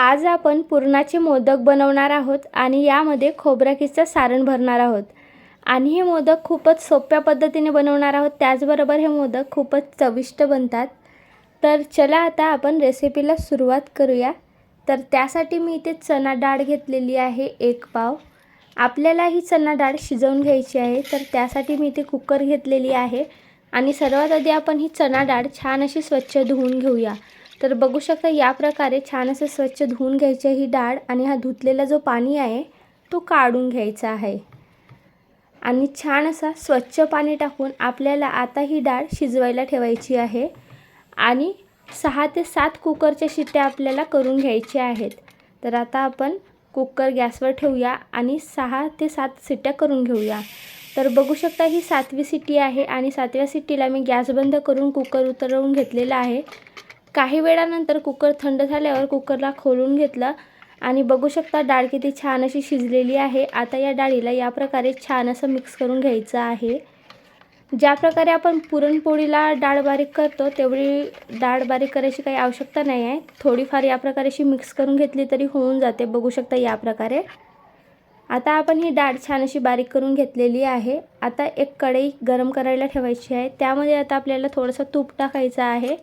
आज आपण पुरणाचे मोदक बनवणार आहोत आणि यामध्ये खोबराकीचं सारण भरणार आहोत. आणि हे मोदक खूपच सोप्या पद्धतीने बनवणार आहोत. त्याचबरोबर हे मोदक खूपच चविष्ट बनतात. तर चला आता आपण रेसिपीला सुरुवात करूया. तर त्यासाठी मी इथे चणा डाळ घेतलेली आहे एक पाव. आपल्याला ही चणा डाळ शिजवून घ्यायची आहे तर त्यासाठी मी इथे कुकर घेतलेली आहे. आणि सर्वात आधी आपण ही चणा डाळ छान अशी स्वच्छ धुवून घेऊया. तर बघू शकता या प्रकारे छान असं स्वच्छ धुवून घ्यायचे ही डाळ आणि हा धुतलेला जो पाणी आहे तो काढून घ्यायचा आहे. आणि छान असा स्वच्छ पाणी टाकून आपल्याला आता ही डाळ शिजवायला ठेवायची आहे. आणि सहा ते सात कुकरच्या शिट्ट्या आपल्याला करून घ्यायच्या आहेत. तर आता आपण कुकर गॅसवर ठेवूया आणि सहा ते सात शिट्ट्या करून घेऊया. तर बघू शकता ही सातवी सिटी आहे आणि सातव्या सिटीला मी गॅस बंद करून कुकर उतरवून घेतलेला आहे. काही वेळानंतर कुकर थंड झाल्यावर कुकरला खोलून घेतलं. आणि बघू शकता डाळ किती छान अशी शिजलेली आहे. आता या डाळीला या प्रकारे छान असं मिक्स करून घ्यायचं आहे. ज्या प्रकारे आपण पुरणपोळीला डाळ बारीक करतो तेवढी डाळ बारीक करायची काही आवश्यकता नाही आहे. थोडीफार या प्रकारे अशी मिक्स करून घेतली तरी होऊन जाते. बघू शकता या प्रकारे. आता आपण ही डाळ छान अशी बारीक करून घेतलेली आहे. आता एक कढई गरम करायला ठेवायची आहे. त्यामध्ये आता आपल्याला थोडंसं तूप टाकायचं आहे.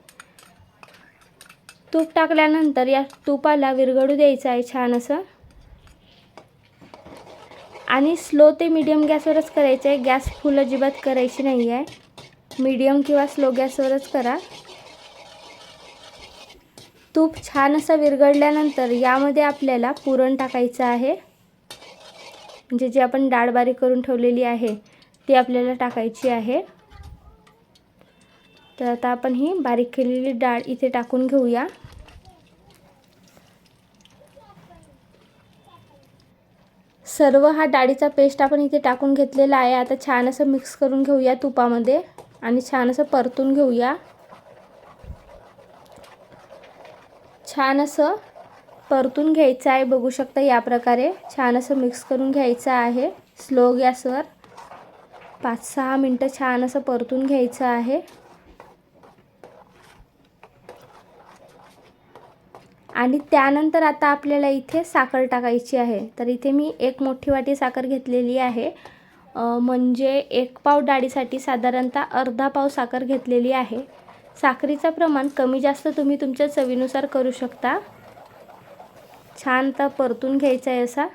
तूप टाकल्यानंतर या तुपाला विरघडू द्यायचं आहे छान असं. आणि स्लो ते मीडियम गॅसवरच करायचं आहे. गॅस फुल अजिबात करायची नाही आहे. मीडियम किंवा स्लो गॅसवरच करा. तूप छान असं विरघळल्यानंतर यामध्ये आपल्याला पुरण टाकायचं आहे. म्हणजे जी आपण डाळ बारीक करून ठेवलेली आहे ती आपल्याला टाकायची आहे. तर आता आपण ही बारीक केलेली डाळ इथे टाकून घेऊया. सर्व हा डाळीचा पेस्ट आपण इथे टाकून घेतलेला आहे. आता छान असं मिक्स करून घेऊया तुपामध्ये आणि छान असं परतून घेऊया. छान असं परतून घ्यायचं आहे. बघू शकता या प्रकारे छान असं मिक्स करून घ्यायचं आहे. स्लो गॅसवर पाच सहा मिनटं छान असं परतून घ्यायचं आहे. आणि त्यानंतर आता आपल्याला इथे साखर टाकायची आहे. तर इथे मी एक मोठी वाटी साखर घेतलेली आहे. म्हणजे एक पाव डाळीसाठी साधारणतः अर्धा पाव साखर घेतलेली आहे. साखरीचं प्रमाण कमी जास्त तुम्ही तुमच्या चवीनुसार करू शकता. छान तर परतून घ्यायचा आहे असा.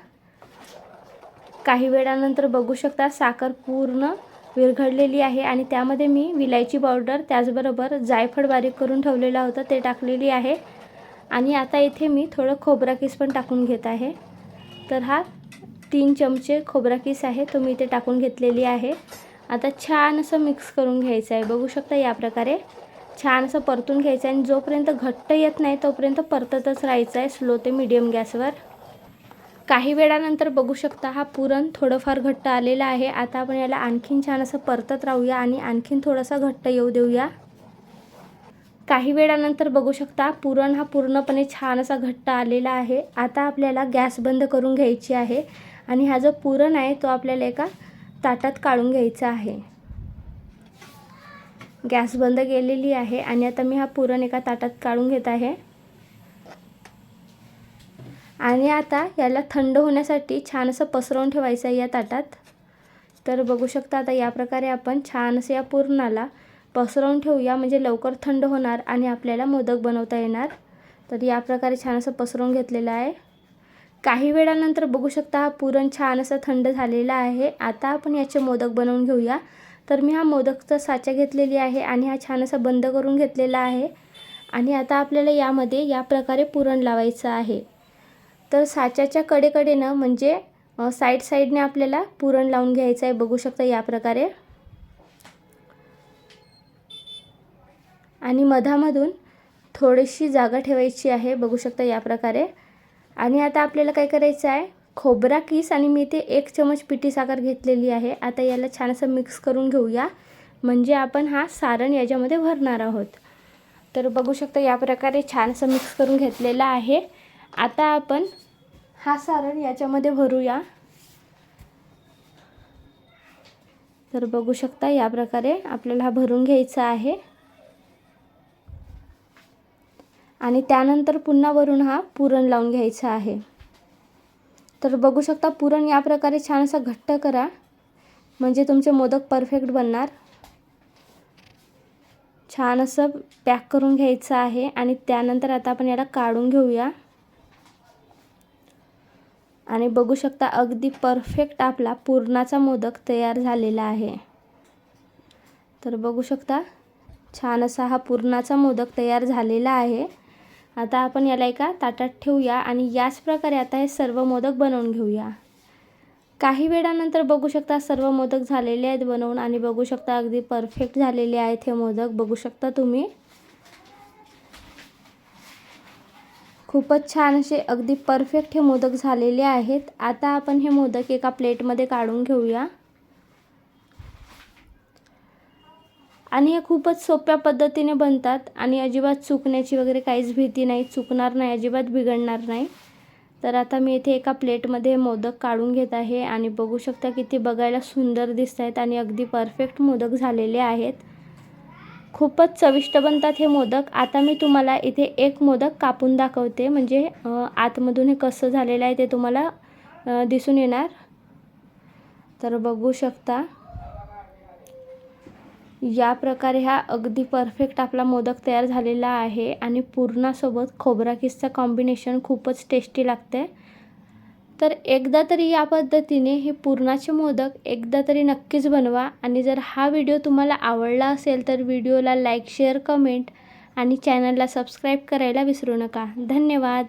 काही वेळानंतर बघू शकता साखर पूर्ण विरघळलेली आहे आणि त्यामध्ये मी विलायची पावडर त्याचबरोबर जायफळ बारीक करून ठेवलेला होता ते टाकलेली आहे. आणि आता इथे मी थोडं खोबरा किस पण टाकून घेत आहे. तर हा तीन चमचे खोबरा किस आहे तो मी इथे टाकून घेतलेली आहे. आता छान असं मिक्स करून घ्यायचं आहे. बघू शकता या प्रकारे. छान असं परतून घ्यायचं आहे आणि जोपर्यंत घट्ट येत नाही तोपर्यंत परततच राहायचं आहे स्लो ते मीडियम गॅसवर. काही वेळानंतर बघू शकता हा पुरण थोडंफार घट्ट आलेला आहे. आता आपण याला आणखीन छान असं परतत राहूया आणि आणखीन थोडासा घट्ट येऊ देऊया. काही वेळानंतर बघू शकता पुरण हा पूर्णपणे छान असा घट्ट आलेला आहे. आता आपल्याला गॅस बंद करून घ्यायची आहे आणि हा जो पुरण आहे तो आपल्याला एका ताटात काढून घ्यायचा आहे. गॅस बंद केलेली आहे आणि आता मी हा पुरण एका ताटात काढून घेत आहे. आणि आता याला थंड होण्यासाठी छान असं पसरवून ठेवायचं आहे या ताटात. तर बघू शकता आता या प्रकारे आपण छान असं या पुरणाला पसरवून ठेवूया म्हणजे लवकर थंड होणार आणि आपल्याला मोदक बनवता येणार. तर या प्रकारे छान असं पसरवून घेतलेलं आहे. काही वेळानंतर बघू शकता हा पुरण छान असं थंड झालेला आहे. आता आपण याचे मोदक बनवून घेऊया. तर मी हा मोदकचा साचा घेतलेली आहे आणि हा छान असा बंद करून घेतलेला आहे. आणि आता आपल्याला यामध्ये या प्रकारे पुरण लावायचं आहे. तर साच्याच्या कडेकडेनं म्हणजे साईड साईडने आपल्याला पुरण लावून घ्यायचं आहे बघू शकता या प्रकारे. आणि मधामधून थोडीशी जागा ठेवायची आहे बघू शकता या प्रकारे. आणि आता आपल्याला काय करायचं आहे खोबरा किस आणि मी इथे एक चमच पिठी साखर घेतलेली आहे. आता याला छान असं मिक्स करून घेऊया. म्हणजे आपण हा सारण याच्यामध्ये भरणार आहोत. तर बघू शकता या प्रकारे छान असं मिक्स करून घेतलेला आहे. आता आपण हा सारण याच्यामध्ये भरूया. तर बघू शकता या प्रकारे आपल्याला हा भरून घ्यायचा आहे. आणि त्यानंतर पुन्हा वरून हा पुरण लावून घ्यायचा आहे. तर बघू शकता पुरण या प्रकारे छान असं घट्ट करा. म्हणजे तुमचे मोदक परफेक्ट बनणार. छान असं पॅक करून घ्यायचं आहे आणि त्यानंतर आता आपण याला काढून घेऊया. आणि बघू शकता अगदी परफेक्ट आपला पुरणाचा मोदक तयार झालेला आहे. तर बघू शकता छान असा हा पुरणाचा मोदक तयार झालेला आहे. आता आपण याला एका ताटात ठेवूया आणि याच प्रकारे आता हे सर्व मोदक बनवून घेऊया. काही वेळानंतर बघू शकता सर्व मोदक झालेले आहेत बनवून आणि बघू शकता अगदी परफेक्ट झालेले आहेत हे मोदक. बघू शकता तुम्ही. खूपच छान असे अगदी परफेक्ट हे मोदक झालेले आहेत. आता आपण हे मोदक एका प्लेटमध्ये काढून घेऊया. आणि हे खूपच सोप्या पद्धतीने बनतात आणि अजिबात चुकण्याची वगैरे काहीच भीती नाही चुकणार नाही अजिबात बिघडणार नाही. तर आता मी इथे एका प्लेटमध्ये मोदक काढून घेत आहे आणि बघू शकता किती बघायला सुंदर दिसत आहेत आणि अगदी परफेक्ट मोदक झालेले आहेत. खूपच चविष्ट बनतात हे मोदक. आता मी तुम्हाला इथे एक मोदक कापून दाखवते. म्हणजे आतमधून हे कसं झालेलं आहे ते तुम्हाला दिसून येणार. तर बघू शकता. या प्रकारे हा अगदी परफेक्ट आपला मोदक तयार झालेला आहे आणि पुरणासोबत खोबरा किसचं कॉम्बिनेशन खूपच टेस्टी लागते. तर एकदा तरी या पद्धतीने हे पुरणाचे मोदक एकदा तरी नक्कीच बनवा आणि जर हा व्हिडिओ तुम्हाला आवडला असेल तर व्हिडिओला लाईक शेअर कमेंट आणि चॅनलला सबस्क्राईब करायला विसरू नका. धन्यवाद.